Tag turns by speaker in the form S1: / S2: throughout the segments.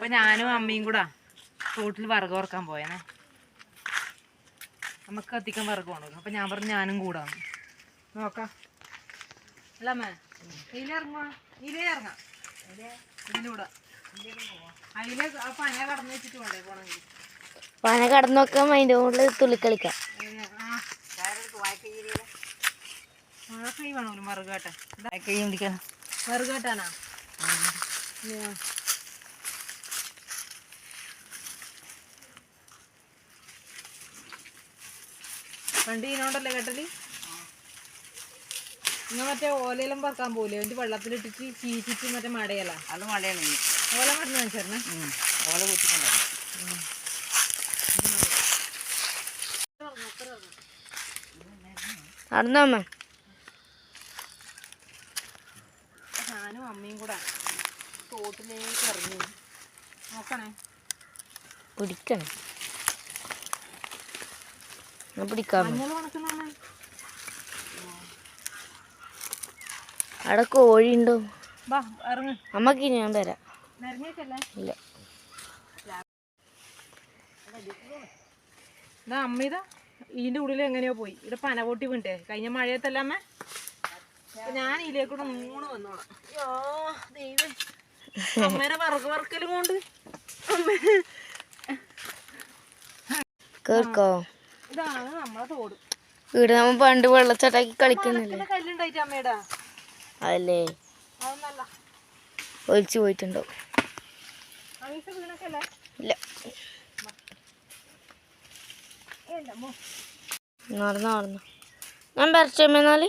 S1: അപ്പൊ ഞാനും അമ്മയും കൂടാ തോട്ടിൽ വിറക് ഓർക്കാൻ പോയേനെ. നമുക്ക് കത്തിക്കാൻ വിറക് കൊണ്ടു അപ്പൊ ഞാൻ പറഞ്ഞു ഞാനും കൂടാന്ന് നോക്കാം. അല്ല അമ്മേ ഇതിലിറങ്ങുവാ ഇതിലേ ഇറങ്ങാം. ഇതിലൂടെ അതിൽ ആ പന കടന്നു വെച്ചിട്ട് വേണ്ടേ പോണെങ്കിൽ
S2: പന കടന്നു നോക്കാം അതിന്റെ മുകളിൽ തുള്ളിക്കളിക്കാം.
S1: കൈ കേട്ടെ
S3: കൈ പിടിക്കണം
S1: പണ്ട് ഇതിനോണ്ടല്ലേ കേട്ടൽ? നിങ്ങൾ മറ്റേ ഓലയിലും പറക്കാൻ പോലെ എന്നിട്ട് വെള്ളത്തിലിട്ടിട്ട് ചീച്ചിട്ട് മറ്റേ മടയല.
S3: അത് മടയാണ്
S1: ഓല മടന്ന് കാണിച്ചേരണേ.
S3: ഓല കുത്തിക്കൊണ്ടാണ്
S1: ഞാനും അമ്മയും കൂടെ തോട്ടിലേക്ക് ഇറങ്ങി. നോക്കണേ.
S2: പിടിക്കണം. എന്നാ പിടിക്കാം അവിടെ കോഴി ഉണ്ടോ അമ്മയ്ക്ക് ഞാൻ തരാം. ഇല്ല.
S1: ഇതാ അമ്മ ഇതാ. ഇതിന്റെ ഉള്ളിൽ എങ്ങനെയോ പോയി. ഇവിടെ പന പൊട്ടി വീണ്ടേ കഴിഞ്ഞ മഴയത്തല്ല അമ്മ? ഞാൻ ഇതിലേക്കൂടെ മൂന്ന് വന്നോളാം. അയ്യോ ദൈവം. അമ്മേരെ വറക്ക് വറക്കലും കൊണ്ട്. അമ്മ.
S2: കേൾക്കോ?
S1: ഇതാണ് നമ്മളെ തോട്.
S2: ഇവിടെ നമ്മ പണ്ട് വെള്ളച്ചാട്ടാക്കി കളിക്കുന്നില്ലേ?
S1: പിന്നെ കല്ലുണ്ടായിട്ട് അമ്മയുടെ
S2: അതല്ലേ? ഒലിച്ചു പോയിട്ടുണ്ടോ? ഇല്ല. നടന്നു നടന്നു. ഞാൻ പരച്ചമ്മേന്നാൽ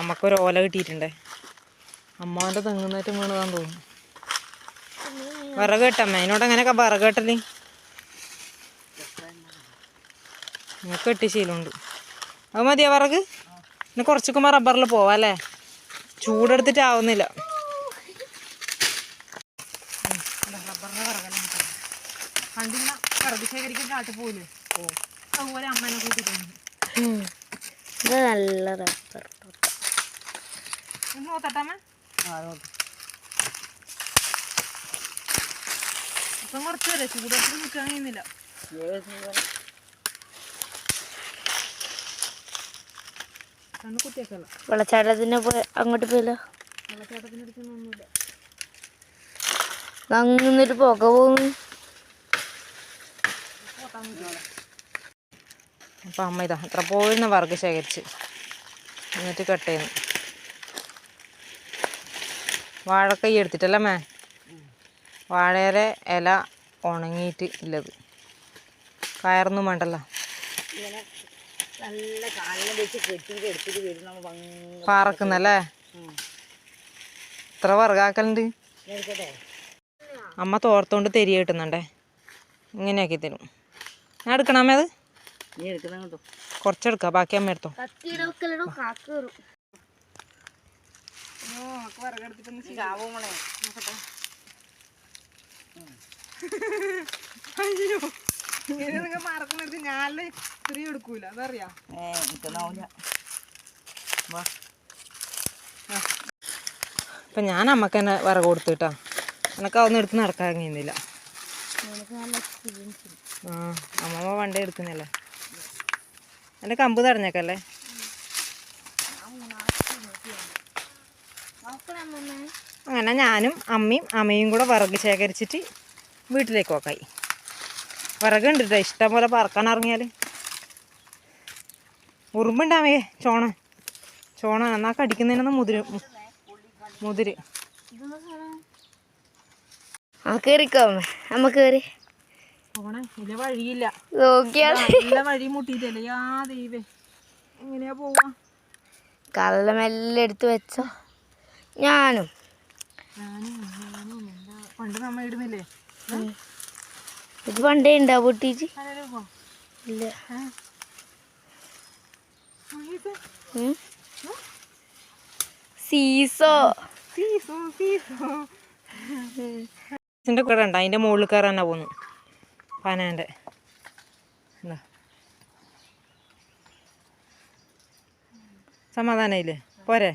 S1: അമ്മക്കൊരു ഓല കിട്ടിയിട്ടുണ്ടേ. അമ്മാവന്റെ തെങ്ങുന്നേറ്റം വീണതാന്ന് തോന്നുന്നു. വിറക് കെട്ടമ്മ അതിനോട് അങ്ങനെയൊക്കെ വിറക് കെട്ടൽ? നിങ്ങൾക്ക് കെട്ടി ശീലമുണ്ട്. അത് മതിയാ വിറക്? പിന്നെ കുറച്ചൊക്കെ റബ്ബറിൽ പോവാം അല്ലേ? ചൂടെടുത്തിട്ട് ആവുന്നില്ല. റബ്ബറിന്റെ വിറകെല്ലാം കിട്ടും പണ്ടിങ്ങനെ വിറക് ശേഖരിക്കാൻ കാട്ടിൽ പോലും അതുപോലെ അമ്മേനെ കൂട്ടിയിട്ടുണ്ട്
S2: നല്ല റബ്ബർ.
S1: നോത്തട്ടമ്മ ഇപ്പം കുറച്ച് വരെ ചൂടത്തിൽ നിൽക്കാൻ കഴിയുന്നില്ല
S2: വെള്ളച്ചാട്ടത്തിന് അങ്ങോട്ട് പോയല്ലോ അങ്ങന്നിട്ട് പുക പോകുന്നു
S1: അപ്പം അമ്മ ഇതാ അത്ര പോയിരുന്ന വർഗ് ശേഖരിച്ച് എന്നിട്ട് കട്ട് ചെയ്യുന്നു വാഴക്കൈ എടുത്തിട്ടല്ലേ മേ? വാഴയുടെ ഇല ഉണങ്ങിയിട്ട് ഇല്ലത് കയറൊന്നും വേണ്ടല്ലോ.
S3: നല്ല കാലിനെ വെച്ച് കെട്ടിയിട്ട് എടുത്തിട്ട് വരും നമ്മൾ
S1: പാറക്കുന്നല്ലേ? ഇത്ര വർഗാക്കലുണ്ട്
S3: എടുക്കട്ടെ?
S1: അമ്മ തോർത്തോണ്ട് തെരി കിട്ടുന്നുണ്ടേ. ഇങ്ങനെയാക്കി തരും. ഞാൻ എടുക്കണമേ അത്?
S3: നീ എടുക്കുന്ന
S1: കുറച്ചെടുക്കാം ബാക്കി അമ്മ എടുത്തോ. നിങ്ങൾ മറക്കുന്നത് ഞാൻ എടുക്കൂല. അതറിയാ? അമ്മയ്ക്ക് തന്നെ വിറക് കൊടുത്തിട്ടാ എനക്ക് അതൊന്നും എടുത്ത് നടക്കാൻ കഴിയുന്നില്ല ആ അമ്മമ്മ വണ്ടി എടുക്കുന്നില്ലേ? എന്റെ കമ്പ് തടഞ്ഞേക്കല്ലേ? അങ്ങനെ ഞാനും അമ്മയും അമ്മയും കൂടെ വിറക് ശേഖരിച്ചിട്ട് വീട്ടിലേക്ക് പോക്കായി. വിറകുണ്ട് കേട്ടോ ഇഷ്ടം പോലെ പറക്കാൻ ഇറങ്ങിയാൽ ഉറുമ്പുണ്ടാവേ ചോണ. ചോണ എന്നാ കടിക്കുന്നതിനൊന്നും മുതിര് മുതിര്.
S2: ആ കയറിക്കോ അമ്മ.
S1: പോണേ ഇല്ല വഴിയില്ല.
S2: നോക്കിയാ
S1: നല്ല വഴി മുട്ടിയിട്ടല്ലേ യാ ദൈവേ എങ്ങനെയാ പോവാ?
S2: കള്ള മെല്ലെ എടുത്ത് വെച്ചോ. ഞാനും.
S1: പണ്ട് നമ്മ ഇടുന്നില്ലേ?
S2: ഇത് പണ്ടേ ഉണ്ടാ പൊട്ടിച്ച് ഇല്ല. സീസോ.
S1: Seesaw seesaw. ഇതിന്റെ കൂടെ ഉണ്ട് അതിന്റെ മുകളിൽ കയറാനാ പോന്നു. പനാന്റെ. സമാധാനായില്ലേ? പോരെ.